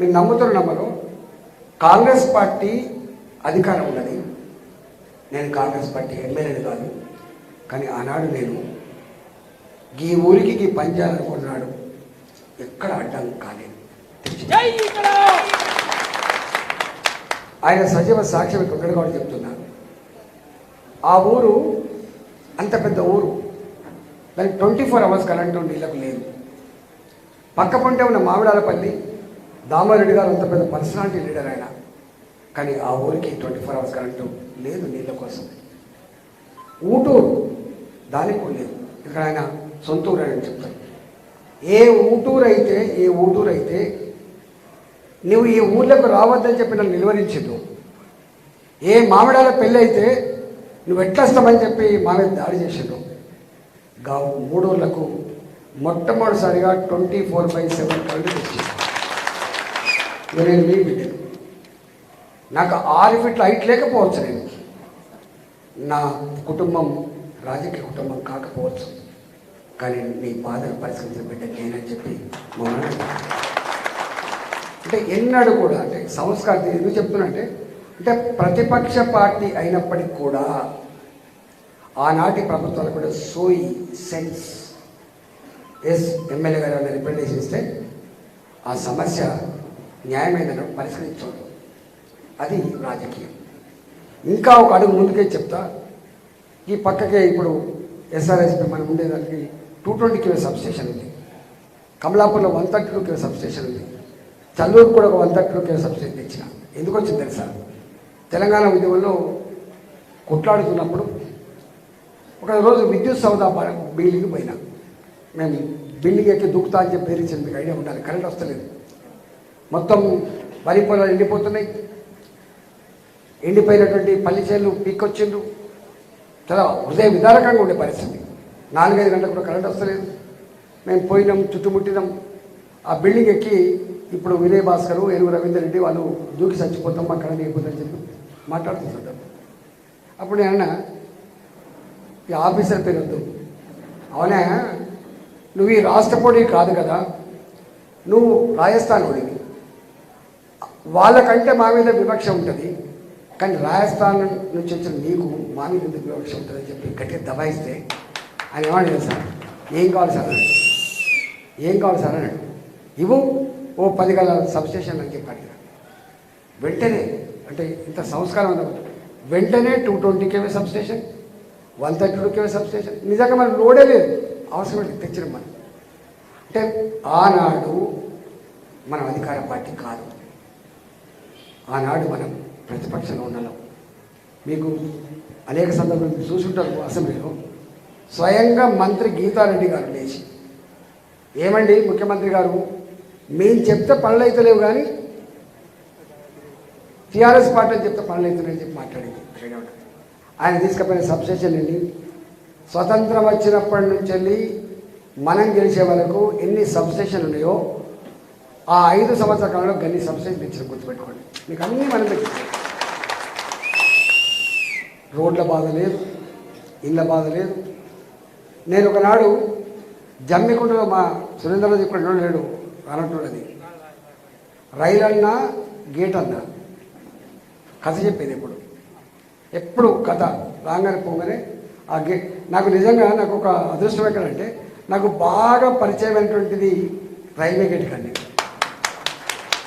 మీరు నమ్ముతారు నమ్మరు. కాంగ్రెస్ పార్టీ అధికారం ఉన్నది. నేను కాంగ్రెస్ పార్టీ ఎమ్మెల్యేని కాదు. కానీ ఆనాడు నేను ఈ ఊరికి ఈ పంచాలనుకున్నాడు ఎక్కడ అడ్డం కాలేదు. ఆయన సజీవ సాక్ష్యం ఇక్కడ ఉన్నాడు కాబట్టి చెప్తున్నా. ఆ ఊరు అంత పెద్ద ఊరు. దానికి ట్వంటీ ఫోర్ అవర్స్ కరెంటు నీళ్ళకు లేదు. పక్క పొంటే ఉన్న మామిడాలపల్లి దామారెడ్డి గారు అంత పెద్ద పర్సనాలిటీ లీడర్ ఆయన. కానీ ఆ ఊరికి ట్వంటీ ఫోర్ అవర్స్ కరెంటు లేదు నీళ్ళ కోసం. ఊటూరు దానికి కూడా లేదు. ఇక్కడ ఆయన సొంత ఊరు అని చెప్తారు. ఏ ఊటూరు అయితే ఏ ఊటూరు అయితే నువ్వు ఈ ఊర్లకు రావద్దని చెప్పి నన్ను నిలువరించదు. ఏ మామిడాల పెళ్ళి అయితే నువ్వు ఎట్లాస్తామని చెప్పి మా మీద దాడి చేసాడు గా మూడోళ్ళకు మొట్టమొదటిసారిగా twenty four by seven current తెచ్చింది ఇక నేను మీ బిడ్డను నాకు ఆరు ఫీట్ల హైట్ లేకపోవచ్చు నేను. నా కుటుంబం రాజకీయ కుటుంబం కాకపోవచ్చు. కానీ నీ బాధను పరిష్కరించిన బిడ్డ నేనని చెప్పి మమ్మల్ని అంటే ఎన్నడూ కూడా అంటే సంస్కారం ఎందుకు చెప్తున్నా అంటే అంటే ప్రతిపక్ష పార్టీ అయినప్పటికీ కూడా ఆనాటి ప్రభుత్వాలు కూడా సోయి సెన్స్. ఎస్ ఎమ్మెల్యే గారు ఏమైనా రిప్రజెంటేషన్ ఇస్తే ఆ సమస్య న్యాయమైన పరిష్కరించడం అది రాజకీయం. ఇంకా ఒక అడుగు ముందుకే చెప్తా. ఈ పక్కకే ఇప్పుడు ఎస్ఆర్ఎస్పి మనం ఉండేదానికి టూ ట్వంటీ కిలో సబ్స్టేషన్ ఉంది. కమలాపూర్లో one thirty two kilo substation ఉంది. చల్లూరు కూడా ఒక one thirty two kilo substation ఇచ్చిన ఎందుకు వచ్చింది తెలుసా? తెలంగాణ ఉద్యమంలో కొట్లాడుతున్నప్పుడు ఒక రోజు విద్యుత్ సౌదా బిల్డింగ్ పోయినా. మేము బిల్డింగ్ ఎక్కి దూకుతా అని చెప్పి పేరించింది ఐడియా ఉండాలి. కరెంట్ వస్తలేదు. మొత్తం వరి పొలాలు ఎండిపోతున్నాయి. ఎండిపోయినటువంటి పల్లి చేలు పీక్కొచ్చిండ్రు చాలా హృదయ విదారకంగా ఉండే పరిస్థితి. నాలుగైదు గంటలకు కూడా కరెంట్ వస్తలేదు. మేము పోయినాం చుట్టుముట్టినాం. ఆ బిల్డింగ్ ఎక్కి ఇప్పుడు వినయ్ భాస్కర్ ఏనుగు రవీందర్ రెడ్డి వాళ్ళు దూకి చచ్చిపోతాం మా కరెంట్ అయిపోతుందని చెప్పి మాట్లాడుతుంటారు అప్పుడు నేను ఈ ఆఫీసర్ పేరు వద్దు అవునా? నువ్వు ఈ రాష్ట్రపోడి కాదు కదా. నువ్వు రాజస్థాన్ వాడివి. వాళ్ళకంటే మా మీద వివక్ష ఉంటుంది. కానీ రాజస్థాన్ నుంచి వచ్చిన నీకు మా మీద ఎందుకు వివక్ష ఉంటుందని చెప్పి గట్టిగా దబాయిస్తే ఆయన ఏమన్నా సార్? ఏం కావాలి సార్ అన్నాడు. ఏం కావాలి సార్ అన్నాడు. ఇవ్వు ఓ పది గల సబ్స్టేషన్ అని చెప్పి వెంటనే అంటే ఇంత సంస్కారం వెంటనే two twenty KV substation one thirty two KV substation. నిజంగా మనం లోడే లేదు. అవసరం లేదు తెచ్చిన మనం అంటే ఆనాడు మనం అధికార పార్టీ కాదు. ఆనాడు మనం ప్రతిపక్షంలో ఉన్నాం మీకు అనేక సందర్భాలు చూసుంటారు అసెంబ్లీలో. స్వయంగా మంత్రి గీతారెడ్డి గారు లేచి ఏమండి ముఖ్యమంత్రి గారు మేము చెప్తే పనులు అయితే కానీ టీఆర్ఎస్ పార్టీ అని చెప్తే పనులు అవుతున్నాయని చెప్పి మాట్లాడింది శ్రీరాముడు. ఆయన తీసుకుపోయిన సబ్స్టేషన్ అండి. స్వతంత్రం వచ్చినప్పటి నుంచి వెళ్ళి మనం గెలిచే వరకు ఎన్ని సబ్స్టేషన్ ఉన్నాయో ఆ ఐదు సంవత్సరాల కాలంలో గన్ని సబ్స్టేషన్ పెంచిన గుర్తుపెట్టుకోండి. మీకు అన్నీ మనం తెచ్చాం రోడ్ల బాధ లేదు ఇళ్ళ బాధ లేదు. నేను ఒకనాడు జమ్మికుంటలో మా సురేంద్రరాజు ఇక్కడ లేడు అన్నట్టున్నది రైలు అన్నా గేట్ అన్నా కథ చెప్పేది ఎప్పుడు? ఎప్పుడు కథ? రాగానే పోగానే ఆ గేట్ నాకు నిజంగా నాకు ఒక అదృష్టం ఎక్కడంటే నాకు బాగా పరిచయమైనటువంటిది రైల్వే గేట్ కానీ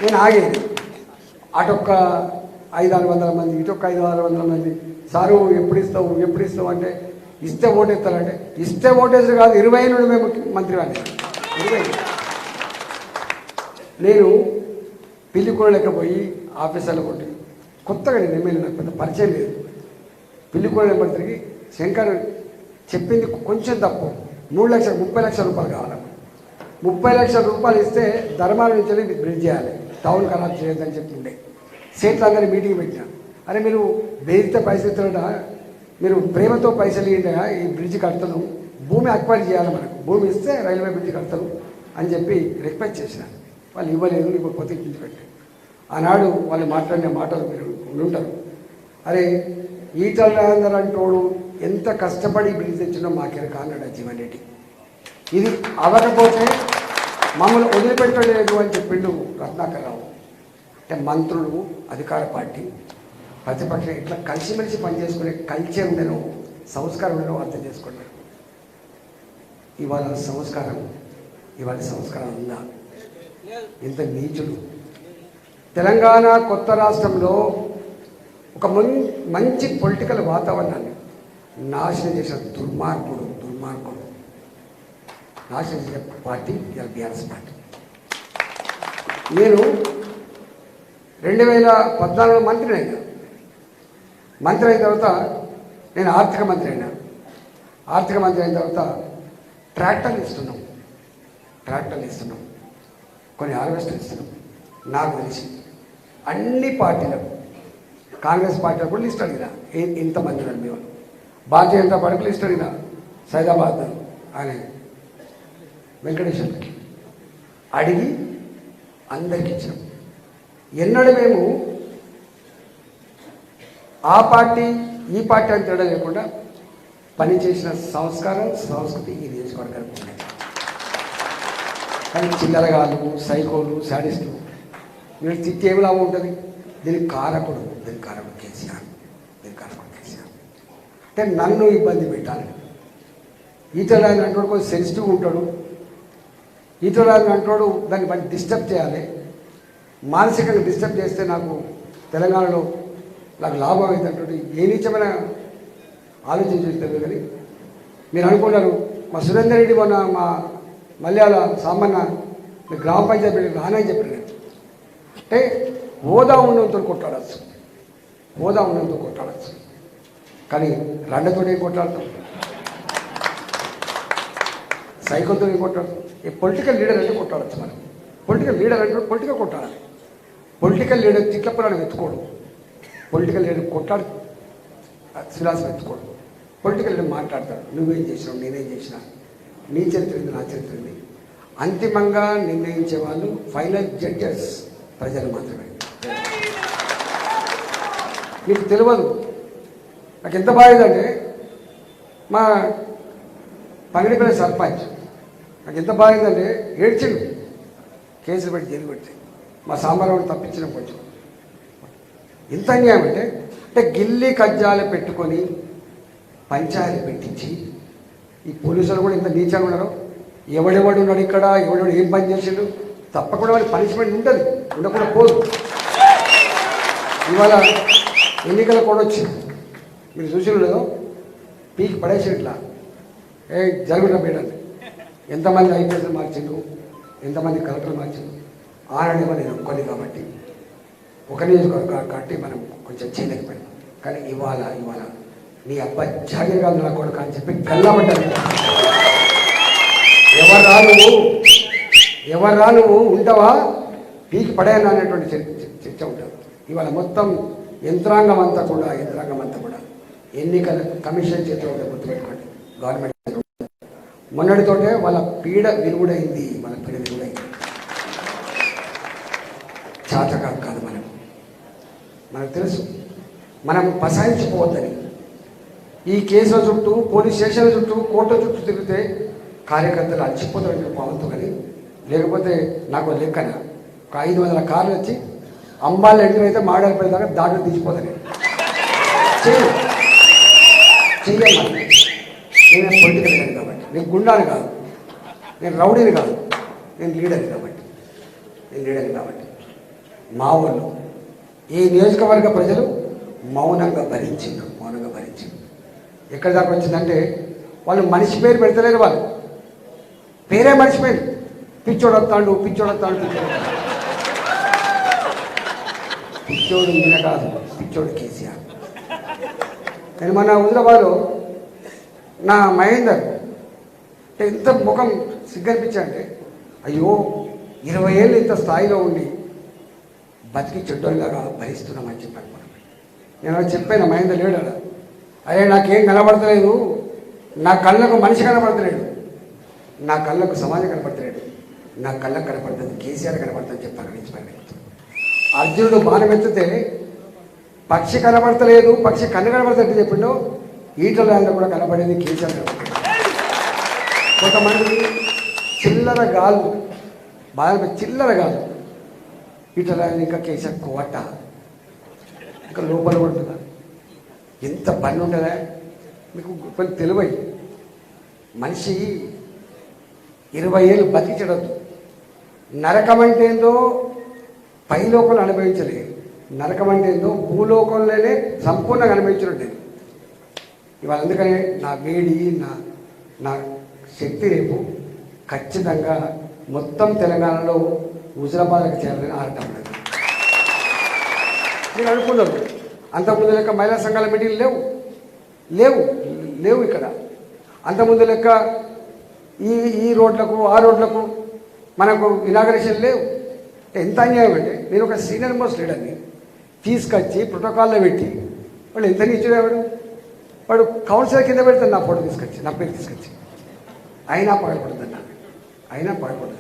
నేను ఆగేది. అటొక్క ఐదు ఆరు వందల మంది ఇటొక్క ఐదు ఆరు వందల మంది సారు ఎప్పుడు ఇస్తావు ఎప్పుడు ఇస్తావు? అంటే ఇస్తే ఓటేస్తారంటే ఇస్తే ఓటేసి కాదు ఇరవై నుండి మేము మంత్రి వాడిని. ఇరవై నేను పిల్లి కూడా ఆఫీసర్లు కొట్టి కొత్తగా నేను ఎమ్మెల్యే నాకు పెద్ద పరిచయం లేదు. పెళ్ళి కూడా నెంబర్ తిరిగి శంకర్ చెప్పింది కొంచెం తప్పు. మూడు లక్షల ముప్పై లక్షల రూపాయలు కావాలి ముప్పై లక్షల రూపాయలు ఇస్తే ధర్మాల నుంచి వెళ్ళి బ్రిడ్జ్ చేయాలి. టౌన్ ఖరాబ్ చేయొద్దని చెప్తుండే. సేట్లు అందరినీ మీటింగ్ పెట్టినా. అరే మీరు బేదిత పరిస్థితులట మీరు ప్రేమతో పైసలు ఇయ్యండి ఈ బ్రిడ్జ్ కడతాను. భూమి అక్వైర్ చేయాలి మనకు. భూమి ఇస్తే రైల్వే బ్రిడ్జ్ కడతాను అని చెప్పి రిక్వెస్ట్ చేసిన. వాళ్ళు ఇవ్వలేదు కొత్త బ్రిడ్జ్ కట్టారు ఆనాడు వాళ్ళు మాట్లాడిన మాటలు మీరు ఉంటారు అరే ఈటల అంటోడు ఎంత కష్టపడి బ్రిడ్జ్ తెచ్చినో మాకేర కాన్నాడు జీవన్ రెడ్డి ఇది అవ్వకపోతే మమ్మల్ని వదిలిపెట్టలేదు అని చెప్పిండు రత్నాకరరావు. అంటే మంత్రులు అధికార పార్టీ ప్రతిపక్షం ఇట్లా కలిసిమెలిసి పనిచేసుకునే కల్చర్ ఉండను సంస్కారం ఉండను అర్థం చేసుకున్నారు ఇవాళ సంస్కారం ఇవాళ సంస్కారం ఉందా? ఇంత నీచుడు. తెలంగాణ కొత్త రాష్ట్రంలో ఒక మం మంచి పొలిటికల్ వాతావరణాన్ని నాశనం చేసిన దుర్మార్గుడు దుర్మార్గుడు. ఆశించిన పార్టీ ఇలా బీఆర్ఎస్ పార్టీ. నేను రెండు వేల పద్నాలుగులో మంత్రిని అయినా. మంత్రి అయిన తర్వాత నేను ఆర్థిక మంత్రి అయినా. ఆర్థిక మంత్రి అయిన తర్వాత ట్రాక్టర్లు ఇస్తున్నాం. ట్రాక్టర్లు ఇస్తున్నాం. కొన్ని హార్వెస్టర్లు ఇస్తున్నాం. నాకు తెలిసి అన్ని పార్టీలకు కాంగ్రెస్ పార్టీలకు కూడా లిస్ట్ అడిగిన. ఏ- ఇంతమంది మేము భారతీయ జనతా పార్టీకి లిస్ట్ అడిగిన. సైదాబాద్ ఆయన వెంకటేశ్వరకి అడిగి అందరికి ఇచ్చాం ఎన్నడూ మేము ఆ పార్టీ ఈ పార్టీ అని తేడా లేకుండా పనిచేసిన సంస్కారం సంస్కృతి ఈ నియోజకవర్గానికి ఉన్నాయి కానీ చిల్లరగాలు సైకోలు శాడిస్టులు వీళ్ళు తిట్టి ఏమిలా ఉంటుంది? దీనికి కారకుడు దీనికి కారకుడు కేసీఆర్ దీనికి కారకుడు కేసీఆర్. అంటే నన్ను ఇబ్బంది పెట్టాలి. ఈటల ఆయన కొంచెం సెన్సిటివ్ ఉంటాడు. ఈటరాజు అంటాడు దాన్ని మంచి డిస్టర్బ్ చేయాలి. మానసికంగా డిస్టర్బ్ చేస్తే నాకు తెలంగాణలో నాకు లాభం అవుతుంటాడు ఏ నీచమైన ఆలోచన చేస్తారు కానీ మీరు అనుకున్నారు మా సురేందర్ రెడ్డి మొన్న మా మలయాళ సామాన్య మీ గ్రామ పంచాయతీ రానని చెప్పాడు. అంటే హోదా ఉన్నంతో కొట్టాడచ్చు హోదా ఉన్నంతో కొట్టాడచ్చు కానీ రెండతోనే కొట్లాడతాం. సైకిల్తో కొట్టాడు? ఈ పొలిటికల్ లీడర్ అంటే కొట్టాడచ్చు మనం పొలిటికల్ లీడర్ అంటే పొలిటికల్ కొట్టాలి. పొలిటికల్ లీడర్ తిట్లపురాలు వెతుకోడు పొలిటికల్ లీడర్ కొట్టాడు. శిలాసం ఎత్తుకోడు పొలిటికల్ లీడర్ మాట్లాడతాడు. నువ్వేం చేసినావు? నేనేం చేసినా? నీ చరిత్ర నా చరిత్ర అంతిమంగా నిర్ణయించే వాళ్ళు ఫైనల్ జడ్జెస్ ప్రజలు మాత్రమే. మీకు తెలియదు నాకు ఎంత బాధేదంటే మా పంగిడిపల్లి సర్పంచ్ నాకు ఎంత బాధేదంటే ఏడ్చిండు. కేసులు పెట్టి జైలు పెట్టి. మా సాంబారావుని తప్పించిన కొంచెం ఎంత అన్యాయం అంటే అంటే గిల్లి కజ్జాలు పెట్టుకొని పంచాయతీ పెట్టించి ఈ పోలీసులు కూడా ఇంత నీచాలు ఉన్నారు. ఎవడెవడు ఉన్నాడు ఇక్కడ ఎవడెవడు ఏం పని చేసిండు? తప్పకుండా వాడి పనిష్మెంట్ ఉంటుంది. ఉండకుండా పోదు. ఇవాళ ఎన్నికల కూడా వచ్చింది. మీరు చూసిన పీకి పడేసి ఇట్లా. ఏ జరుగుట పెట్టండి ఎంతమంది ఐపీఎస్ మార్చిండు ఎంతమంది కలెక్టర్ మార్చిండు ఆనాడే నేను ఒక్కని కాబట్టి ఒక నియోజకవర్గం కాబట్టి మనం కొంచెం చేయలేకపోయాం కానీ ఇవాళ ఇవాళ నీ అబ్బాయి జాగ్రత్తగా నా కొడుకు అని చెప్పి గల్లబడ్డాను ఎవరు రా నువ్వు? ఎవరు రా నువ్వు? ఉంటావా? పీకి పడేయను అనేటువంటి చర్చ చర్చ ఉంటుంది. ఇవాళ మొత్తం యంత్రాంగం అంతా కూడా యంత్రాంగం అంతా కూడా ఎన్నికల కమిషన్ చేతిలో గుర్తుపెట్టుకోండి. గవర్నమెంట్ మొన్నటితోటే వాళ్ళ పీడ విరుగుడైంది మన పీడ విరుగుడైంది చాతకాదు కాదు మనం మనకు తెలుసు. మనం పసాయించిపోవద్దని ఈ కేసుల చుట్టూ పోలీస్ స్టేషన్ల చుట్టూ కోర్టుల చుట్టూ తిరిగితే కార్యకర్తలు అలసిపోతారు పవన్తో కానీ లేకపోతే నాకు లెక్కన ఒక ఐదు వందల కార్లు వచ్చి అంబాల ఎంటర్ అయితే మాడలిపోయిన దాకా దాంట్లో తీసిపోతాను చెయ్యి చెయ్యాలి నేను పొలిటికల్ కానీ కాబట్టి. నేను గుండాను కాదు. నేను రౌడీని కాదు. నేను లీడర్ని కాబట్టి. నేను లీడర్ని కాబట్టి. మా వాళ్ళు ఈ నియోజకవర్గ ప్రజలు మౌనంగా భరించిండ్రు మౌనంగా భరించిండ్రు. ఎక్కడి దాకా వచ్చిందంటే వాళ్ళు మనిషి పేరు పెడతలేరు వాళ్ళు. పేరే మనిషి పేరు. పిచ్చోడు వస్తాడు పిచ్చోడు వస్తాడు పిచ్చోడు పిచ్చోడు ఈయన కాదు పిచ్చోడు కేసీఆర్. నేను మన హుజరాబాద్లో నా మహేందర్ అంటే ఎంత ముఖం సిగ్గనిపించాడంటే అయ్యో ఇరవై ఏళ్ళు ఇంత స్థాయిలో ఉండి బతికి చెడ్డోళ్ళగా భరిస్తున్నామని చెప్పాను మనం. నేను చెప్పాను మహేందర్ లేడు అలా అయ్యా నాకేం కనబడతలేదు. నా కళ్ళకు మనిషి కనబడతలేడు. నా కళ్ళకు సమాజం కనబడతలేడు. నా కళ్ళకు కనపడుతుంది కేసీఆర్ కనబడుతుంది చెప్పాను నుంచి అర్జునుడు బాణమెత్తితే పక్షి కనబడతలేదు. పక్షి కన్ను కనబడతట్టు చెప్పిండు ఈటల కూడా కనబడేది కేసీఆర్ కనబడలేదు కొంతమంది చిల్లర గాలు బాగా చిల్లర గాలు. ఇట్లా ఇంకా కేసీఆర్ కోట. ఇంకా లోపల ఉంటుందా? ఎంత పని ఉండదా మీకు కొంచెం తెలివై. మనిషి ఇరవై ఏళ్ళు బతికించడద్దు. నరకం అంటే ఏందో పైలోకంలో అనుభవించలే. నరకం అంటే ఏందో భూలోకంలోనే సంపూర్ణంగా అనుభవించినట్టు ఇవాళ అందుకనే నా వేడి నా నా శక్తి రేపు ఖచ్చితంగా మొత్తం తెలంగాణలో హుజరాబాద్కి చేరాలని ఆడటం లేదు. నేను అనుకున్నారు అంతకుముందు లెక్క మహిళా సంఘాల మీటింగ్లు లేవు. లేవు లేవు ఇక్కడ. అంతకుముందు లెక్క ఈ ఈ రోడ్లకు ఆ రోడ్లకు మనకు ఇనాగరేషన్ లేవు. ఎంత అన్యాయం అంటే నేను ఒక సీనియర్ మోస్ట్ లీడర్ని తీసుకొచ్చి ప్రోటోకాల్లో పెట్టి వాళ్ళు ఎంత నీచుడేవాడు వాడు కౌన్సిలర్ కింద పెడతాను నా ఫోటో తీసుకొచ్చి నా పేరు తీసుకొచ్చి. అయినా పగలపడుతుంది అయినా పగలపడుతుంది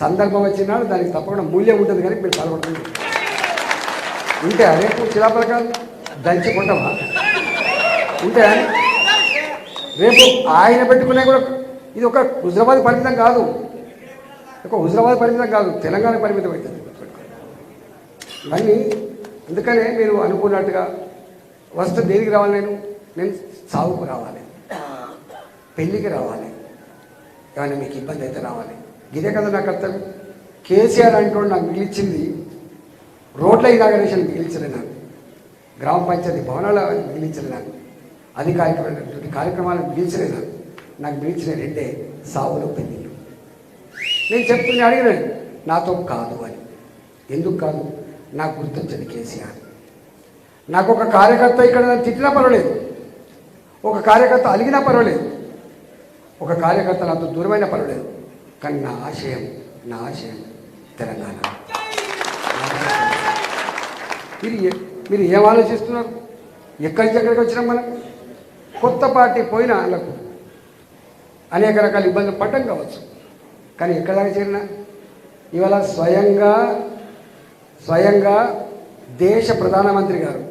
సందర్భం వచ్చినాడు దానికి తప్పకుండా మూల్యం ఉంటుంది కానీ మీరు పగలపడుతుంది ఉంటే రేపు శిలాపలకాలు దంచుకుంటామా ఉంటే రేపు ఆయన పెట్టుకునే కూడా ఇది ఒక హుజరాబాద్ పరిమితం కాదు. ఒక హుజరాబాద్ పరిమితం కాదు. తెలంగాణ పరిమితం అవుతుంది. ఇవన్నీ అందుకనే మీరు అనుకున్నట్టుగా వస్తే దేనికి రావాలి నేను? నేను సాగుకు రావాలి. పెళ్ళికి రావాలి. ఏమైనా మీకు ఇబ్బంది అయితే రావాలి. ఇదే కదా నాకు అర్థం కేసీఆర్ అంటూ నాకు మిగిలిచ్చింది రోడ్ల ఇనాగరేషన్ మిగిలించలే నాకు గ్రామ పంచాయతీ భవనాల మిగిలించలే నాకు అధికారికమైనటువంటి కార్యక్రమాలను మిగిలించలే నాకు నాకు మిగిల్చిన రెండే సావులు పెళ్ళిళ్ళు. నేను చెప్తున్నా అడిగినాను నాతో కాదు అని. ఎందుకు కాదు? నాకు గుర్తొచ్చింది కేసీఆర్. నాకు ఒక కార్యకర్త ఇక్కడ తిట్టినా పర్వాలేదు. ఒక కార్యకర్త అలిగినా పర్వాలేదు. ఒక కార్యకర్తలు అంత దూరమైన పని కానీ నా ఆశయం నా ఆశయం తెలంగాణ. మీరు మీరు ఏం ఆలోచిస్తున్నారు? ఎక్కడి దగ్గరికి వచ్చినాం మనం? కొత్త పార్టీ పోయిన వాళ్ళకు అనేక రకాల ఇబ్బందులు పడ్డం కావచ్చు. కానీ ఎక్కడిదాకా చేరిన? ఇవాళ స్వయంగా స్వయంగా దేశ ప్రధానమంత్రి గారు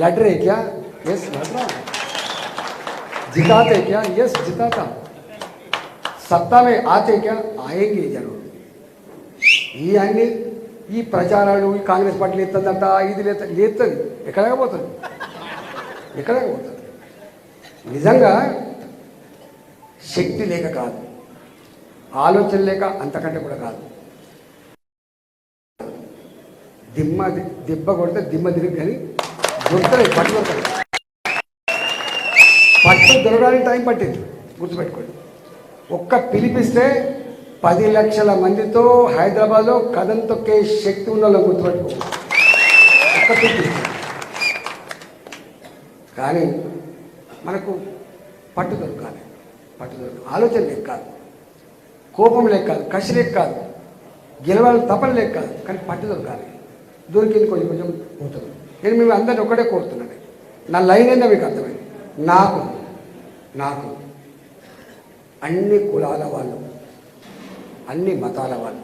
లడ్రేక్యా ఎస్ లడ్రా? జితాతేక్యా ఎస్ జితాతా. जिताता సత్తా మే ఆతే క్యా ఆయేంగే జరూర్ ఈ అన్ని ఈ ప్రచారాలు ఈ కాంగ్రెస్ పార్టీ లేస్తుందంట ఇది లేత లేస్తుంది ఎక్కడగా పోతుంది ఎక్కడగా పోతుంది నిజంగా శక్తి లేక కాదు ఆలోచన లేక అంతకంటే కూడా కాదు దిమ్మ దిబ్బ కొడితే దిమ్మ తిరిగి కానీ దొరుకుతాయి పట్టు దొరుకుతాయి పట్టు దొరకడానికి టైం పట్టింది గుర్తుపెట్టుకోండి ఒక్క పిలిపిస్తే పది లక్షల మందితో హైదరాబాద్లో కథం తొక్కే శక్తి ఉన్న వాళ్ళని గుర్తుపెట్టుకో. ఒక్క పిలిపిస్తే. కానీ మనకు పట్టు దొరకాలి. పట్టు దొరకాలి ఆలోచన లేక కాదు. కోపం లేక కాదు. కసి లేక కాదు. గెలవాలని తపన లేక కాదు. కానీ పట్టు దొరకాలి. దొరికింది కొంచెం కొంచెం పోతుంది. నేను మేము అందరిని ఒకటే కోరుతున్నాను. నా లైన్ ఏందో మీకు అర్థమైంది. నాకు. నాకు. అన్ని కులాల వాళ్ళు అన్ని మతాల వాళ్ళు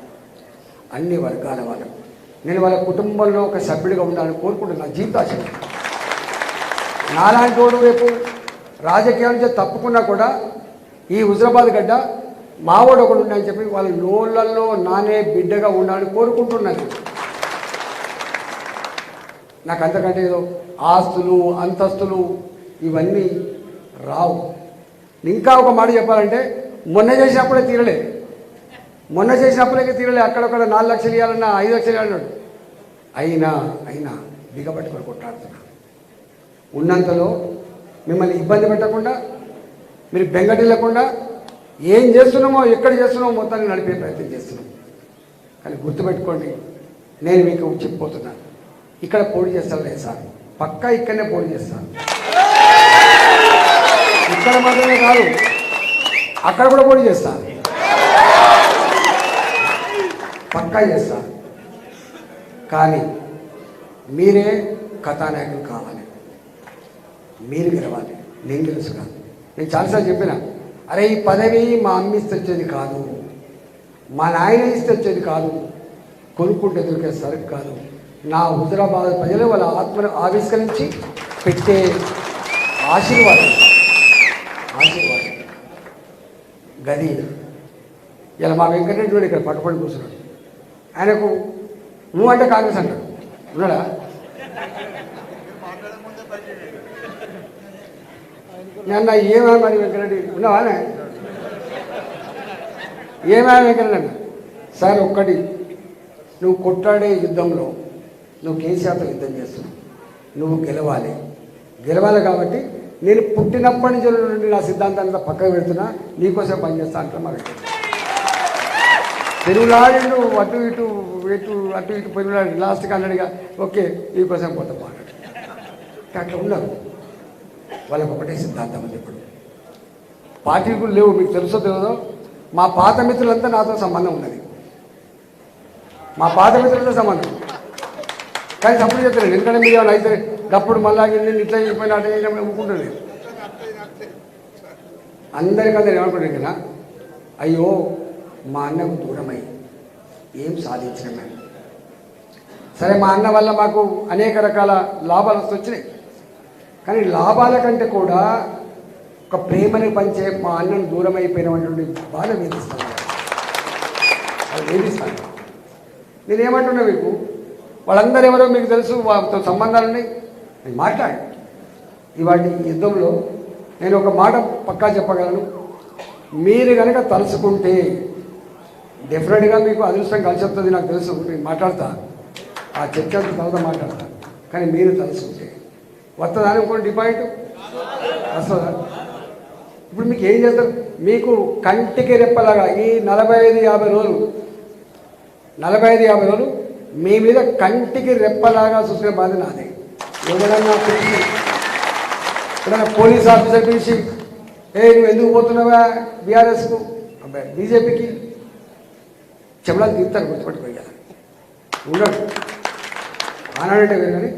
అన్ని వర్గాల వాళ్ళు. నేను వాళ్ళ కుటుంబంలో ఒక సభ్యుడిగా ఉండాలని కోరుకుంటున్నా. జీవితాశ నాలాంటి వాడు రేపు రాజకీయాల నుంచి తప్పుకున్నా కూడా ఈ హుజరాబాద్ గడ్డ మావాడు ఒకడు ఉన్నాయని చెప్పి వాళ్ళ నోళ్ళల్లో నానే బిడ్డగా ఉండాలని కోరుకుంటున్నాను నాకు అంతకంటే ఏదో ఆస్తులు అంతస్తులు ఇవన్నీ రావు. ఇంకా ఒక మాట చెప్పాలంటే మొన్న చేసినప్పుడే తీరలే. మొన్న చేసినప్పుడే తీరలే. అక్కడక్కడ నాలుగు లక్షలు ఇవ్వాలన్నా ఐదు లక్షలు ఇవ్వాలన్నాడు అయినా అయినా దిగబట్టుకొని కొట్లాడుతున్నా. ఉన్నంతలో మిమ్మల్ని ఇబ్బంది పెట్టకుండా మీరు బెంగటిల్లకుండా ఏం చేస్తున్నామో ఎక్కడ చేస్తున్నామో మొత్తాన్ని నడిపే ప్రయత్నం చేస్తున్నాం. కానీ గుర్తుపెట్టుకోండి నేను మీకు చెప్పిపోతున్నాను ఇక్కడ పోటీ చేస్తాను లేదు సార్? పక్కా ఇక్కడనే పోటీ చేస్తాను. అక్కడ మాత్రమే కాదు. అక్కడ కూడా పోటీ చేస్తాను పక్కా చేస్తాను కానీ మీరే కథానాయకులు కావాలి. మీరు గెలవాలి. నేను తెలుసు కాదు నేను చాలాసార్లు చెప్పిన అరే ఈ పదవి మా అమ్మ ఇస్తే వచ్చేది కాదు. మా నాయన ఇస్తే వచ్చేది కాదు. కొనుక్కుంటే దొరికే సరుకు కాదు. నా హుజరాబాద్ ప్రజలు వాళ్ళ ఆత్మను ఆవిష్కరించి పెట్టే ఆశీర్వాదం. గది ఇలా మా వెంకటరెడ్డి ఇక్కడ పట్టుబడి కూర్చున్నాడు. ఆయనకు నువ్వు అంటే కాంగ్రెస్ అంటాడు. ఉన్నాడా? నన్న ఏమా మరి వెంకటరెడ్డి? ఉన్నావానే ఏమా వెంకరెడ్డి సార్ ఒక్కటి. నువ్వు కొట్లాడే యుద్ధంలో నువ్వు కేసీఆర్తో యుద్ధం చేస్తున్నావు. నువ్వు గెలవాలి. గెలవాలి కాబట్టి నేను పుట్టినప్పటి నుంచి నుండి నా సిద్ధాంతాన్ని అంతా పక్కకు పెడుతున్నా నీకోసం పనిచేస్తా అంటే మా వ్యక్తి పెరుగులాడిండు అటు ఇటు ఇటు అటు ఇటు పెరుగులాడి లాస్ట్కి అన్నాడుగా ఓకే నీకోసం పోతాం అన్నాడు. అట్లా ఉన్నారు. వాళ్ళకి ఒకటే సిద్ధాంతం ఉంది ఇప్పుడు. పార్టీలు లేవు మీకు తెలుసో తెలియదో మా పాత మిత్రులంతా నాతో సంబంధం ఉన్నది. మా పాత మిత్రులతో సంబంధం. కానీ సపోర్ట్ చేస్తారు ఎందుకంటే మీరు ఏమైనా అయితే అప్పుడు మళ్ళా నేను ఇట్లా చెప్పిన అట్లా చేయడం ఒప్పుకుంటాను అందరికీ ఏమనుకుంటారు కదా అయ్యో మా అన్నకు దూరమై ఏం సాధించడమే సరే మా అన్న వల్ల మాకు అనేక రకాల లాభాలు వచ్చినాయి కానీ లాభాల కంటే కూడా ఒక ప్రేమని పంచే మా అన్నను దూరం అయిపోయినటువంటి బాధ వేధిస్తాను అది వేధిస్తాను నేనేమంటున్నా మీకు? వాళ్ళందరూ ఎవరో మీకు తెలుసు వాళ్ళతో సంబంధాలు ఉన్నాయి. నేను మాట్లాడి. ఇవాటి యుద్ధంలో నేను ఒక మాట పక్కా చెప్పగలను. మీరు కనుక తలుచుకుంటే డెఫినెట్గా మీకు అదృష్టం కలిసి వస్తుంది నాకు తెలుసు. నేను మాట్లాడతా. ఆ చర్చ తర్వాత మాట్లాడతా. కానీ మీరు తలుచుకుంటే. వస్తుందా అనుకోండి పాయింట్ వస్తుందా? ఇప్పుడు మీకు ఏం చేస్తారు మీకు కంటికి రెప్పలాగా ఈ నలభై ఐదు యాభై రోజులు నలభై ఐదు యాభై రోజులు మీ మీద కంటికి రెప్పలాగా చూసుకునే బాధ నాదే. ఎవరన్నా పిలిచి ఎప్పుడైనా పోలీస్ ఆఫీసర్ పిలిచి ఏ నువ్వు ఎందుకు పోతున్నావా బీఆర్ఎస్కు? అబ్బాయి బీజేపీకి చెమలాలు తీస్తారు గుర్తుపెట్టుకోగల ఉండడు ఆనాడంటే కానీ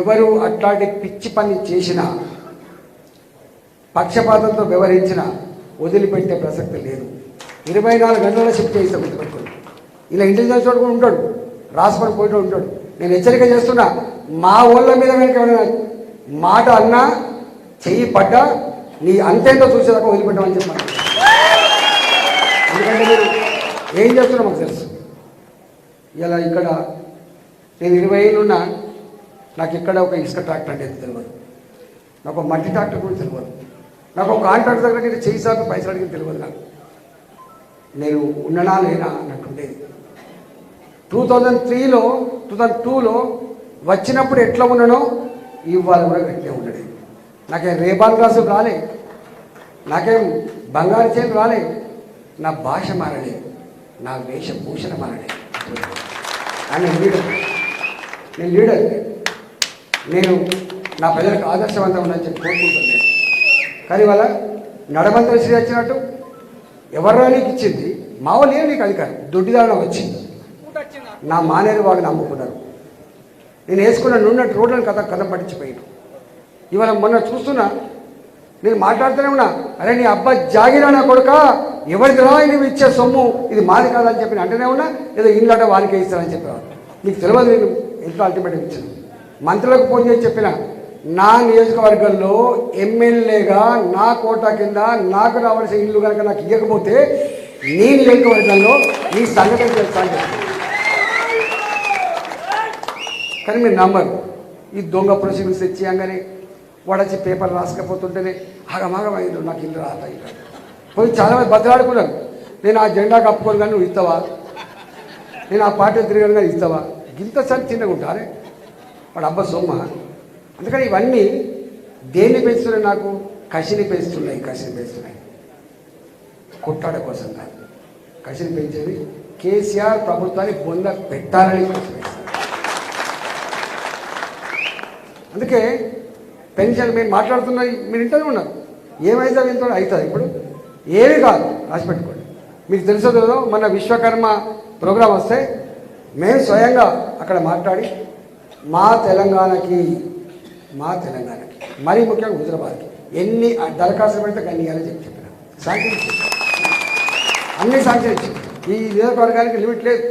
ఎవరు అట్లాంటి పిచ్చి పని చేసినా పక్షపాతంతో వ్యవహరించినా వదిలిపెట్టే ప్రసక్తి లేదు. ఇరవై నాలుగు గంటల షిఫ్ట్ చేస్తే గుర్తుపెట్టుకోండి. ఇలా ఇంటెలిజెన్స్ వాడు కూడా ఉంటాడు. రాసుకొని పోయిన ఉంటాడు. నేను హెచ్చరిక చేస్తున్నా మా ఊళ్ళ మీద వెనక ఎవరైనా మాట అన్నా చెయ్యి పడ్డా నీ అంతేంతో చూసేదాకా వదిలిపెట్టమని చెప్పాను ఎందుకంటే మీరు ఏం చేస్తున్నా మాకు తెలుసు. ఇలా ఇక్కడ నేను ఇరవై ఏళ్ళున్నా నాకు ఇక్కడ ఒక ఇసుక ట్రాక్టర్ అంటే తెలియదు? నాకు ఒక మట్టి ట్రాక్టర్ కూడా తెలియదు. నాకు ఒక కాంట్రాక్టర్ దగ్గర నేను చేయి సార్లు పైసలు అడిగి తెలియదు నాకు. నేను ఉన్ననా లేనా అన్నట్టుండేది. టూ థౌజండ్ త్రీలో టూ థౌజండ్ టూలో వచ్చినప్పుడు ఎట్లా ఉన్నానో ఇవాళ కూడా ఎట్లే ఉండేది నాకేం రేబాన్ గ్లాసు రాలే నాకేం బంగారు చేతి రాలే నా భాష మారలే నా వేషభూషణ మారలే. అని లీడర్ నేను లీడర్ నేను నా ప్రజలకు ఆదర్శవంతం ఉందని చెప్పి కోరుకుంటున్నాను. కానీ వాళ్ళ నడమంతరి శ్రీ వచ్చినట్టు ఎవరో నీకు ఇచ్చింది మా వాళ్ళు ఏం నీకు అధికారం? దొడ్డిదారుణ వచ్చింది. నా మానేరు వాళ్ళు నమ్ముకున్నారు. నేను వేసుకున్న నున్నట్టు రోడ్లను కథ కథ పట్టించిపోయాను ఇవాళ మొన్న చూస్తున్నా నేను మాట్లాడుతూనే ఉన్నా అరే నీ అబ్బా జాగిరా నా కొడుక ఎవరికి రా నువ్వు ఇచ్చే సొమ్ము ఇది మాది కాదని చెప్పి అంటేనే ఉన్నా ఏదో ఇల్లాట వారికే ఇస్తానని చెప్పేవాడు నీకు తెలియదు నేను ఎంత అల్టిమేటం ఇచ్చాను. మంత్రులకు ఫోన్ చేసి చెప్పిన నా నియోజకవర్గంలో ఎమ్మెల్యేగా నా కోటా కింద నాకు రావాల్సిన ఇల్లు కనుక నాకు ఇవ్వకపోతే నీ నియోజకవర్గంలో నీ సంఘటన చేస్తా అని చెప్పాను. కానీ మీరు నమ్మరు. ఈ దొంగ ప్రొసీడింగ్స్ తెచ్చియంగానే వాడొచ్చి పేపర్ రాసుకపోతుంటేనే ఆగమాగమైంది నాకు ఇల్లు రాత ఇల్లు పోయి చాలా మంది నేను ఆ జెండా కప్పుకొని కానీ నువ్వు ఇస్తావా? నేను ఆ పార్టీ తిరిగాను కానీ ఇస్తావా? గింత సార్ చిన్నగా వాడు అబ్బా సొమ్మ. అందుకని ఇవన్నీ దేన్ని పెంచుతున్నాయి నాకు? కసిని పెంచుతున్నాయి కసిని పెంచుతున్నాయి. కొట్టాడ కోసం కాదు. కసిని పెంచేది కేసీఆర్ ప్రభుత్వాన్ని బొంద పెట్టాలని కసి అందుకే పెన్షన్ మేము మాట్లాడుతున్న మీరు ఇంటనే ఉన్నారు. ఏమైతే ఇంత అవుతుంది ఇప్పుడు? ఏమి కాదు రాసి పెట్టుకోండి. మీకు తెలుసో తెలియదో మన విశ్వకర్మ ప్రోగ్రాం వస్తే మేము స్వయంగా అక్కడ మాట్లాడి మా తెలంగాణకి మా తెలంగాణకి మరీ ముఖ్యంగా హుజరాబాద్కి ఎన్ని దరఖాస్తులు పెడితే అన్ని ఇవ్వాలని చెప్పి చెప్పిన. శాంక్షన్ అన్ని శాంక్షన్ ఈ నియోజకవర్గానికి లిమిట్ లేదు.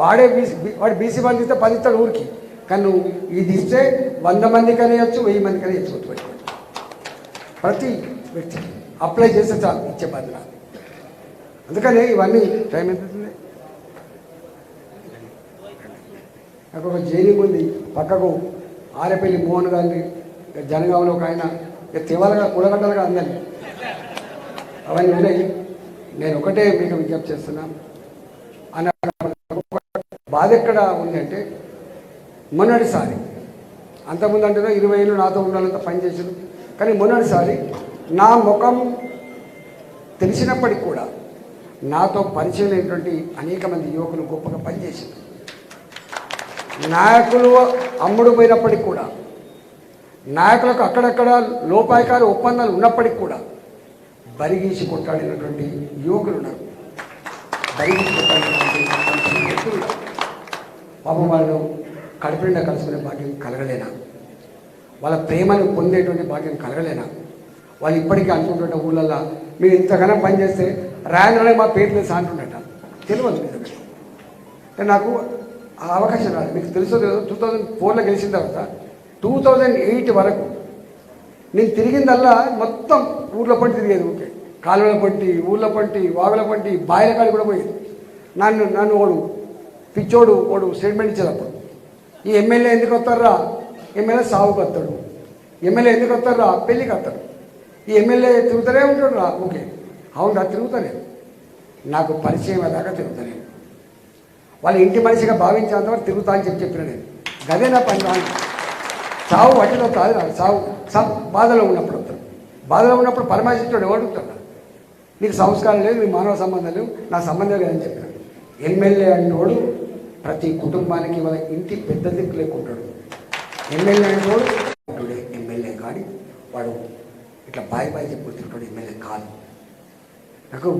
వాడే బీసీ వాడు బీసీ బంధిస్తే పది ఇస్తాడు ఊరికి. కానీ నువ్వు ఇది ఇస్తే వంద మందికి ఇవ్వచ్చు వెయ్యి మందికనే ఇవ్వచ్చు గుర్తుపెట్టుకోండి ప్రతి వ్యక్తి అప్లై చేస్తే చాలు ఇచ్చే బాధ్యత. అందుకనే అందుకని ఇవన్నీ టైం ఎంత అవుతుంది? నాకు ఒక జైనింగ్ ఉంది పక్కకు ఆరేపల్లి మోహన్ గారిని జనగాంలో ఒక ఆయన ఇక తివాలగా కూడగట్టాలుగా అందరినీ. అవన్నీ ఉన్నాయి. నేను ఒకటే మీకు విజ్ఞప్తి చేస్తున్నా. అన్న బాధ ఎక్కడ ఉంది అంటే మొన్నటిసారి. అంతకుముందు అంటే ఇరవై ఏళ్ళు నాతో ఉండాలంత పనిచేసాను కానీ మొన్నటిసారి నా ముఖం తెలిసినప్పటికి కూడా నాతో పరిచయం లేనటువంటి అనేక మంది యువకులు గొప్పగా పనిచేసారు నాయకులు అమ్ముడు పోయినప్పటికి కూడా నాయకులకు అక్కడక్కడ లోపాయకార ఒప్పందాలు ఉన్నప్పటికి కూడా బరిగీసి కొట్టాడినటువంటి యువకులు ఉన్నారు. బరిగీసి కొట్టాడినటువంటి ఉన్నారు. పాపం వాళ్ళు కడుపునిండా కలుసుకునే భాగ్యం కలగలేనా? వాళ్ళ ప్రేమను పొందేటువంటి భాగ్యం కలగలేనా? వాళ్ళు ఇప్పటికీ అనుకుంటుంటే ఊళ్ళల్లో మీరు ఇంతకన్నా పని చేస్తే రాయననే మా పేరు లేదు అంటుండట తెలియదు నిజంగా నాకు ఆ అవకాశం రాదు. మీకు తెలుసో టూ థౌజండ్ ఫోర్లో గెలిచిన తర్వాత టూ థౌజండ్ ఎయిట్ వరకు నేను తిరిగిందల్లా మొత్తం ఊళ్ళో పంటి తిరిగేది ఊరికే. కాలువల పంటి ఊళ్ళ పంటి వాగుల పంటి బాయిల కాడి కూడా పోయేది. నన్ను నన్ను వాడు పిచ్చోడు వాడు స్టేట్మెంట్ ఇచ్చేటప్పుడు ఈ ఎమ్మెల్యే ఎందుకు వస్తారా ఎమ్మెల్యే సాగుకు వస్తాడు. ఎమ్మెల్యే ఎందుకు వస్తారా పెళ్ళికి వస్తాడు. ఈ ఎమ్మెల్యే తిరుగుతూనే ఉంటాడు రా ఓకే. అవును రా తిరుగుతలేదు. నాకు పరిచయం దాకా తిరుగుతలేదు. వాళ్ళ ఇంటి మనిషిగా భావించేంత వరకు తిరుగుతా అని చెప్పి చెప్పిన నేను. గదే నా పని రాను? సావు వాటిలో కాదు రాదు సావు. సమ్ బాధలో ఉన్నప్పుడు వస్తాడు. బాధలో ఉన్నప్పుడు పరమేశ్వరుడు ఎవడు ఉంటాడు? నీకు సంస్కారం లేదు నీ మానవ సంబంధం లేవు నా సంబంధం లేదని చెప్పిన. ఎమ్మెల్యే అన్నోడు ప్రతి కుటుంబానికి వాళ్ళ ఇంటి పెద్ద దిక్కు లేకుంటాడు ఎమ్మెల్యే అన్నోడు ఉంటుడే ఎమ్మెల్యే కానీ వాడు ఇట్లా బాయ్ బాయ్ చెప్పుకుంటుంటాడు ఎమ్మెల్యే కాదు. నాకు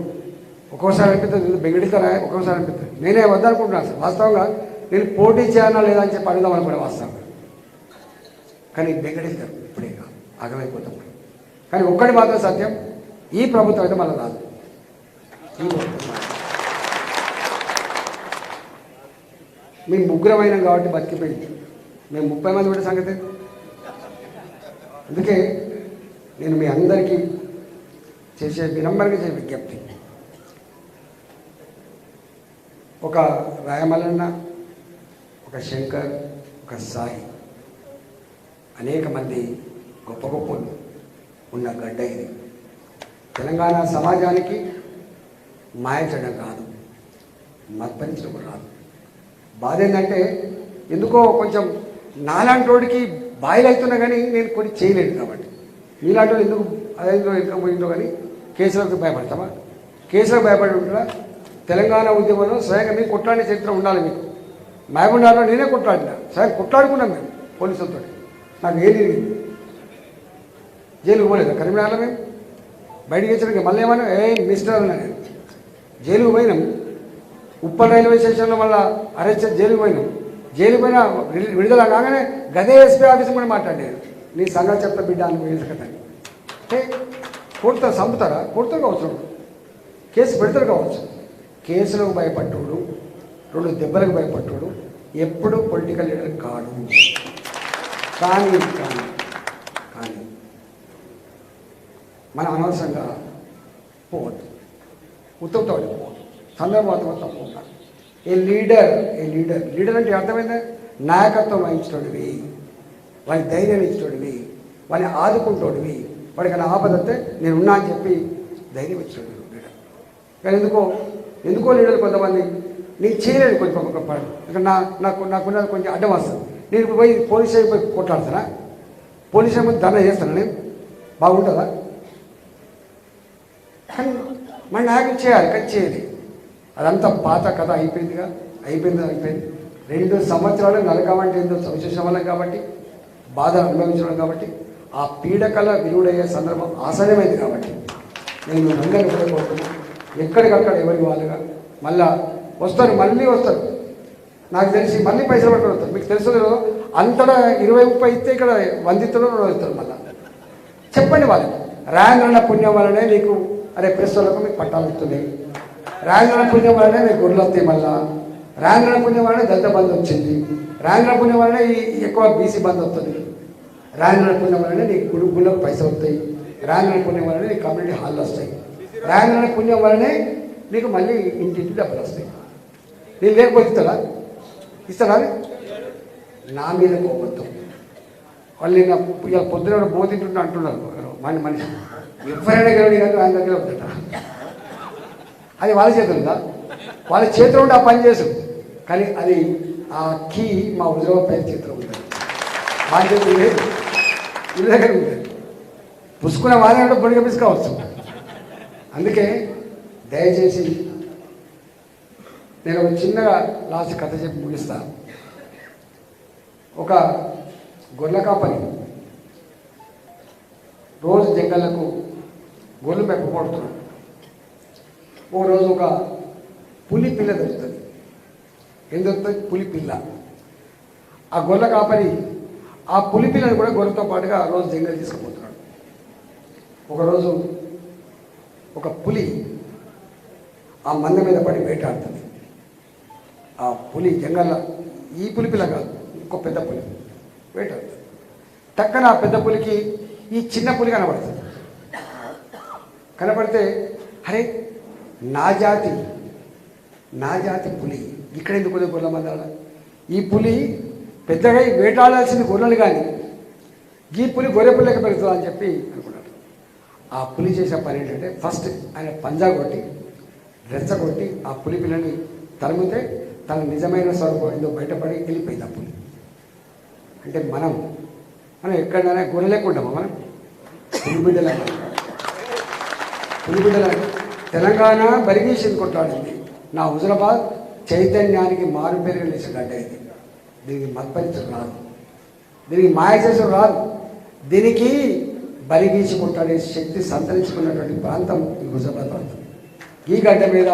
ఒక్కోసారి అనిపిస్తుంది బెంగడిస్తారా ఒక్కోసారి అనిపిస్తుంది. నేనే వద్దనుకుంటున్నాను సార్ వాస్తవంగా నేను పోటీ చేయాలా లేదా అని చెప్పి అడుగుదాం అనుకునే వాస్తవంగా. కానీ బెంగడిస్తారు ఇప్పుడే ఆగమైపోతాం. కానీ ఒక్కటి మాత్రం సత్యం ఈ ప్రభుత్వం అయితే మళ్ళీ రాదు. ఈ ప్రభుత్వం మేము ముగ్గురమైనాం కాబట్టి బతికిపోయింది. మేము ముప్పై మంది కూడా సంగతి. అందుకే నేను మీ అందరికీ చేసే వినంబరంగా చేసే విజ్ఞప్తి. ఒక రాయమలన్న ఒక శంకర్ ఒక సాయి అనేక మంది గొప్ప గొప్పలు ఉన్న గడ్డ ఇది. తెలంగాణ సమాజానికి మాయచడం కాదు. మత్పరించడం రాదు. బాధ ఏంటంటే ఎందుకో కొంచెం నాలాంటోడికి బాయిల్ అవుతున్నా కానీ నేను కొన్ని చేయలేను కాబట్టి. మీలాంటి వాళ్ళు ఎందుకు అదేందో ఎందుకు పోయిందో కానీ కేసులకు భయపడతామా కేసులకు భయపడి ఉంటారా తెలంగాణ ఉద్యమంలో స్వయంగా మీకు కొట్లాడిన చరిత్ర ఉండాలి మీకు. మహబూబ్నగర్లో నేనే కొట్లాడినా. స్వయం కొట్లాడుకున్నాం మేము పోలీసులతో. నాకు ఏది జరిగింది? జైలుకు పోలేదు? కరీంనగర్లో మేము? బయటికి వచ్చినాక మళ్ళీ ఏమన్నా? ఏ మిస్టర్ అన్నా నేను. జైలుకు పోయినాం. ఉప్పల్ రైల్వే స్టేషన్లో మళ్ళీ అరెస్ట్ చేసి జైలుకు పోయినాం. జైలు పోయిన విడుదల కాగానే గదే ఎస్పీ ఆఫీస్ కూడా మాట్లాడారు నీ సంగతి చెప్తా బిడ్డ అని పోయేది అంటే కొడతారు చంపుతారా? కొడతారు కావచ్చు కేసు పెడతారు కావచ్చు. కేసులకు భయపడ్డోడు రెండు దెబ్బలకు భయపడ్డోడు ఎప్పుడు పొలిటికల్ లీడర్ కాడు. కానీ కానీ కానీ మనం అనవసరంగా పోవద్దు. ఉత్తమతో పోవద్దు. సందర్భాత్మక తప్పు ఏ లీడర్ ఏ లీడర్ లీడర్ అంటే అర్థమైందా? నాయకత్వం వహించడోడివి వాడి ధైర్యం ఇచ్చోడివి వాని ఆదుకుంటోడివి వాడికి నా ఆపద నేను ఉన్నా అని చెప్పి ధైర్యం ఇచ్చాడు లీడర్. కానీ ఎందుకో ఎందుకో లీడర్ కొంతమంది నేను చేయలేదు కొంచెం ఒక పని ఇక్కడ నా నాకు నాకున్నది కొంచెం అడ్డం వస్తుంది నేను పోయి పోలీస్ స్టేషన్ పోయి కొట్లాడుతానా? పోలీస్ స్టేషన్ ధర్నా చేస్తాను నేను? బాగుంటుందా? కానీ మన నాయకులు చేయాలి కానీ చేయలేదు అదంతా పాత కథ అయిపోయిందిగా. అయిపోయింది అయిపోయింది. రెండు సంవత్సరాలు నరకమంటే ఏందో సంశేషం కాబట్టి బాధ అనుభవించడం కాబట్టి ఆ పీడకల విలువడయ్యే సందర్భం ఆసనమైంది కాబట్టి నేను అందరినీ కూడా కోరుతున్నాను ఎక్కడికక్కడ ఎవరి వాళ్ళుగా? మళ్ళా వస్తారు మళ్ళీ వస్తారు. నాకు తెలిసి మళ్ళీ పైసలు పట్టుకుని వస్తారు. మీకు తెలుసు అంతటా ఇరవై ముప్పై ఇస్తే ఇక్కడ వందితులు వస్తారు మళ్ళా. మళ్ళీ చెప్పండి వాళ్ళకి అన్న పుణ్యం వల్లనే మీకు అరే ప్రెస్ వాళ్ళకు మీకు పట్టాలు వస్తున్నాయి. రాయంద్రన్న పుణ్యం వలనే మీకు గుర్లు వస్తాయి మళ్ళా. రాంగణ పుణ్యం వల్లనే దళిత బంధు వచ్చింది. రాయంద్రన్న పుణ్యం వల్లనే ఎక్కువ బీసీ బంధు వస్తుంది. రాయంద్రన్న పుణ్యం వల్లనే నీకు గుడి గుళ్ళకు పైసలు వస్తాయి. రాయంద్రన్న పుణ్యం వల్లనే నీకు కమ్యూనిటీ హాల్ వస్తాయి. రాయంద్రన్న పుణ్యం వలనే నీకు మళ్ళీ ఇంటింటి డబ్బులు వస్తాయి. నేను లేకపోతే ఇస్తాడా? ఇస్తాడా? నా మీద కోపంతో. వాళ్ళు నేను ఇలా పొద్దున బోధింటుంటే అంటున్నారు మన మనిషి. ఎవరైనా గెలవని కానీ ఆయన దగ్గర అది వాళ్ళ చేతులు ఉందా వాళ్ళ చేతిలో ఉంటే ఆ పని చేసు. కానీ అది ఆ కీ మా హుజరాబాద్ పేరు చేతిలో ఉంటుంది. వాళ్ళ చేతులు లేదు. దగ్గర ఉంటుంది. పుసుకునే వాళ్ళని బొడిగ పిసుకావచ్చు అందుకే దయచేసి నేను ఒక చిన్నగా లాస్ట్ కథ చెప్పి ముగిస్తాను ఒక గొర్రెల కాపరి రోజు జంగళ్ళకు గొర్రెలు మెప్పబడుతున్నాడు ఓ రోజు ఒక పులి పిల్ల దొరుకుతుంది. ఏం దొరుకుతుంది? పులి పిల్ల. ఆ గొర్రె కాపరి ఆ పులి పిల్లని కూడా గొర్రెతో పాటుగా ఆ రోజు జంగల్ తీసుకుపోతున్నాడు. ఒకరోజు ఒక పులి ఆ మంద మీద పడి వేటాడుతుంది. ఆ పులి జంగల్ ఈ పులి పిల్ల కాదు ఇంకో పెద్ద పులి వేటాడుతుంది. టక్కన ఆ పెద్ద పులికి ఈ చిన్న పులి కనబడుతుంది. కనబడితే అరే నా జాతి నా జాతి పులి. ఇక్కడ ఎందుకు గొర్రెల మందాడ ఈ పులి పెద్దగా ఈ వేటాడాల్సింది గొర్రెలు కానీ ఈ పులి గొర్రె పుల్లకి పెడుతుందా అని చెప్పి అనుకున్నాడు. ఆ పులి చేసే పని ఏంటంటే ఫస్ట్ ఆయన పంజా కొట్టి రెచ్చగొట్టి ఆ పులి పిల్లని తరిమితే తన నిజమైన స్వరూపం ఏదో బయటపడి వెళ్ళిపోయింది ఆ పులి. అంటే మనం మనం ఎక్కడైనా గొర్రె లేకుండా మనం? పులిబిడ్డల పులిబిడ్డల తెలంగాణ బరిగీసింది కొట్లాడింది నా హుజరాబాద్ చైతన్యానికి మారు పేరు గడ్డ ఇది. దీనికి మత్పరిచయం రాదు. దీనికి మాయ రాదు. దీనికి బలిగీసి కొట్టాడే శక్తి సంతరించుకున్నటువంటి ప్రాంతం ఈ హుజరాబాద్ ప్రాంతం. ఈ గడ్డ మీద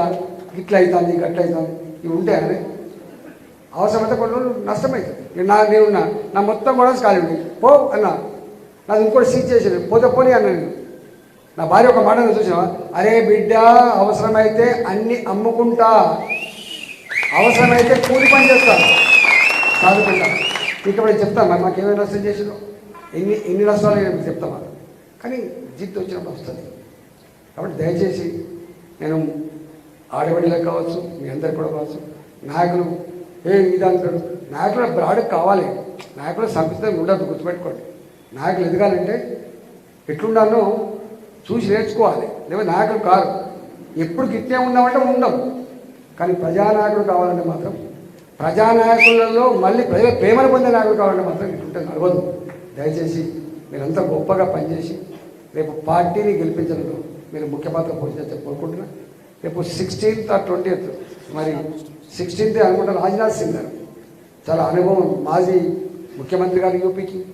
ఇట్లా అవుతుంది గట్ల అవుతుంది ఇవి ఉంటాయని అవసరమైతే కొన్ని రోజులు నష్టమవుతుంది నా నేనున్నా నా మొత్తం కూడా ఖాళీ ఉంది. పో అన్నా. నాది ఇంకోటి సీజ్ చేసాడు పోతే పోనీ అన్నా నేను. నా భార్య ఒక మాట చూసినా అరే బిడ్డ అవసరమైతే అన్ని అమ్ముకుంటా. అవసరమైతే కూలి పని చేస్తా. చదువుకుంటా ఇక్కడ చెప్తాను మరి మాకు ఏమైనా నష్టం చేసినావు ఎన్ని ఎన్ని నష్టాలు నేను చెప్తామా కానీ జిద్దు వచ్చినప్పుడు వస్తుంది. కాబట్టి దయచేసి నేను ఆడబడిలకు కావచ్చు మీ అందరికి కూడా కావచ్చు నాయకులు ఏ ఇది నాయకుల బ్రాడ్ కావాలి. నాయకులు సంపిస్తే ఉండదు గుర్తుపెట్టుకోండి. నాయకులు ఎదగాలంటే ఎట్లుండాలో చూసి నేర్చుకోవాలి. లేదా నాయకులు కారు. ఎప్పుడు గిట్టే ఉన్నామంటే ఉండవు కానీ ప్రజానాయకులు కావాలంటే మాత్రం ప్రజానాయకులలో మళ్ళీ ప్రజల ప్రేమను పొందే నాయకుడు కావాలంటే మాత్రం ఇటుంటే నడవదు. దయచేసి మీరంతా గొప్పగా పనిచేసి రేపు పార్టీని గెలిపించడంలో మీరు ముఖ్య పాత్ర పోషించే కోరుకుంటున్నా. రేపు సిక్స్టీన్త్ ఆ ట్వంటీత్ మరి సిక్స్టీన్త్ అనుకుంటా రాజ్నాథ్ సింగ్ గారు. చాలా అనుభవం. మాజీ ముఖ్యమంత్రి గారు యూపీకి.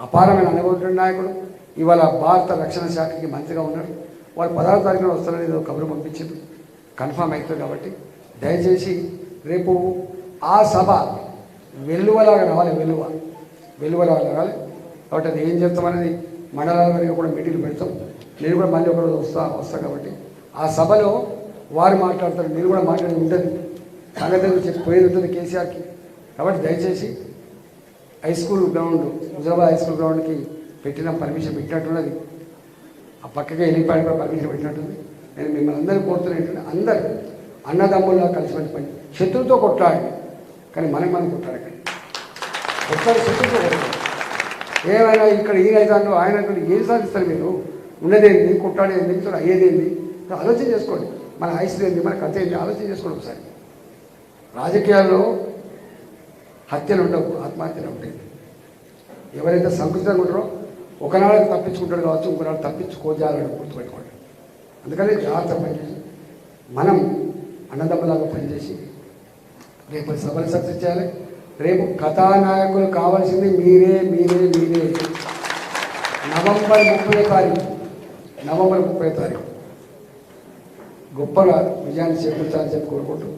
అపారమైన అనుభవం నాయకుడు. ఇవాళ భారత రక్షణ శాఖకి మంత్రిగా ఉన్నారు వాళ్ళు పదహారు తారీఖున వస్తారని ఒక కబురు పంపించింది. కన్ఫామ్ అవుతుంది కాబట్టి దయచేసి రేపు ఆ సభ వెలువలాగా రావాలి వెలువ వెలువలాగా రావాలి. కాబట్టి అది ఏం చెప్తామనేది మండలాల వరకు కూడా మీటింగ్లు పెడతాం. నేను కూడా మళ్ళీ ఒకరోజు వస్తా వస్తా కాబట్టి ఆ సభలో వారు మాట్లాడతారు మీరు కూడా మాట్లాడి ఉంటుంది సంగతి చెప్పి పోయేది ఉంటుంది కేసీఆర్కి. కాబట్టి దయచేసి high school ground Huzurabad high school గ్రౌండ్కి పెట్టిన పర్మిషన్ పెట్టినట్టున్నది. ఆ పక్కకి వెళ్ళిపోయి కూడా పర్మిషన్ పెట్టినట్టుంది నేను మిమ్మల్ని అందరూ కోరుతున్నట్టు ఏంటంటే అందరూ అన్నదమ్ముల్లా కలిసిమెలిసి పని శత్రువుతో కొట్టాడు కానీ మనం మనం కొట్లాడకండి. కొట్లాడి శత్రువుతో కొట్లాడండి ఏమైనా ఇక్కడ ఈయన అవుతాడు ఆయన ఏం సాధిస్తారు మీరు? ఉన్నదేంది? కొట్లాడేది సో అయ్యేదేంది? ఆలోచన చేసుకోండి. మన ఆయుష్ ఏంది? మన కథ ఏంది? ఆలోచన చేసుకోండి ఒకసారి. రాజకీయాల్లో హత్యలు ఉండవు ఆత్మహత్యలు ఉంటాయి. ఎవరైతే సంకుచితంగా ఉంటారో ఒకనాడు తప్పించుకుంటాడు కావచ్చు ఇంకొకనాడు తప్పించుకోజాలని గుర్తుపెట్టుకోండి. అందుకని జాగ్రత్త పనిచేసి మనం అన్నదమ్ములాగా పనిచేసి రేపు సభలు సక్సెస్ చేయాలి రేపు కథానాయకులు కావాల్సింది మీరే మీరే మీరే. నవంబర్ ముప్పై తారీఖు నవంబర్ ముప్పై తారీఖు. గొప్పగా విజయాన్ని చేకూర్చాలని చెప్పి కోరుకుంటూ